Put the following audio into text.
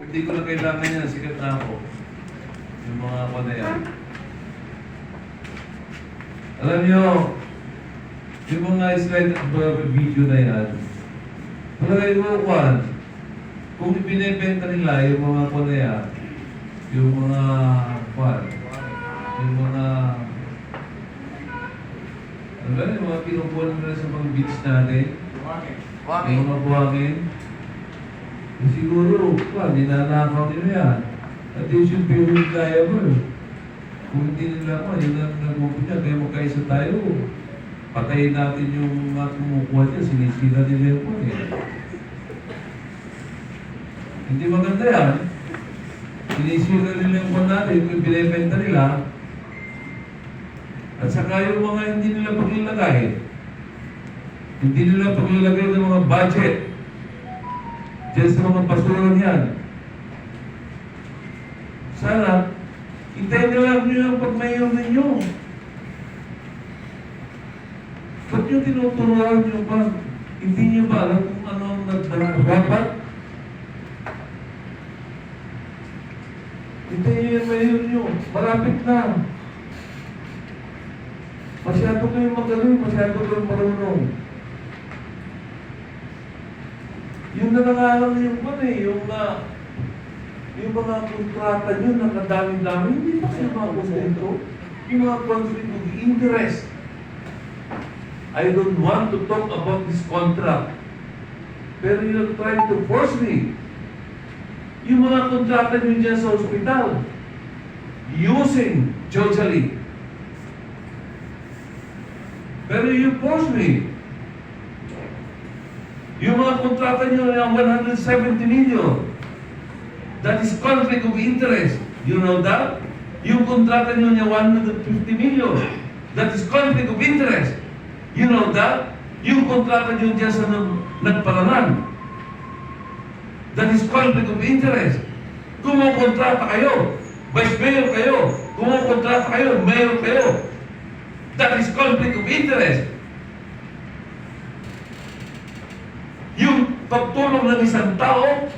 Hindi ko na kailangan yan, sikat na ako. Yung mga ako na yan. Alam nyo, yung mga slide uh, video na yan, palagay mo kwan, kung ibinibenta nila yung mga ako na yan, yung mga kwan, yung mga ano ba, yung mga kinukuha nila sa mga beach natin, yung mga buhangin, eh, siguro, pa, ninanakaw nila yan. At yung pure kaya mo eh. Kung hindi nila ako, yun ang nagpupunta, kaya magkaisa tayo. Patayin natin yung mga kumukuha niya, sinisira nila yung kwan eh. Hindi maganda yan. Sinisira nila yung kwan natin, kung binibenta nila. At saka yung mga hindi nila paglalagay. Hindi nila paglalagay ng mga budget. Diyan sa mga basuran yan. Sana, hintayin nyo lang nyo yung pagmayon ninyo. Ba't nyo tinuturuan nyo ba? Hindi nyo ba alam kung ano ang nagdapat? Hintayin nyo yung mayon nyo. Marapit na. Masyado kayong magaling, masyado kayong marunong. Yung nanangalang yung ano eh, yung na yung mga kontrata nyo na kadami-dami, hindi pa kayo mga kontento. Yung mga conflict of interest. I don't want to talk about this contract. Pero you're trying to force me. Yung mga kontrata nyo dyan sa ospital, using Jojali. Pero you force me. Yung mga kontrata nyo ng 170 million, that is conflict of interest. You know that? Yung kontrata nyo niya 150 million, that is conflict of interest. You know that? Yung kontrata nyo dyan sa nag nagpalanan, that is conflict of interest. Kumukontrata kayo, vice mayor kayo, kumukontrata kayo, mayor kayo, that is conflict of interest. Yung pagtulong ng isang tao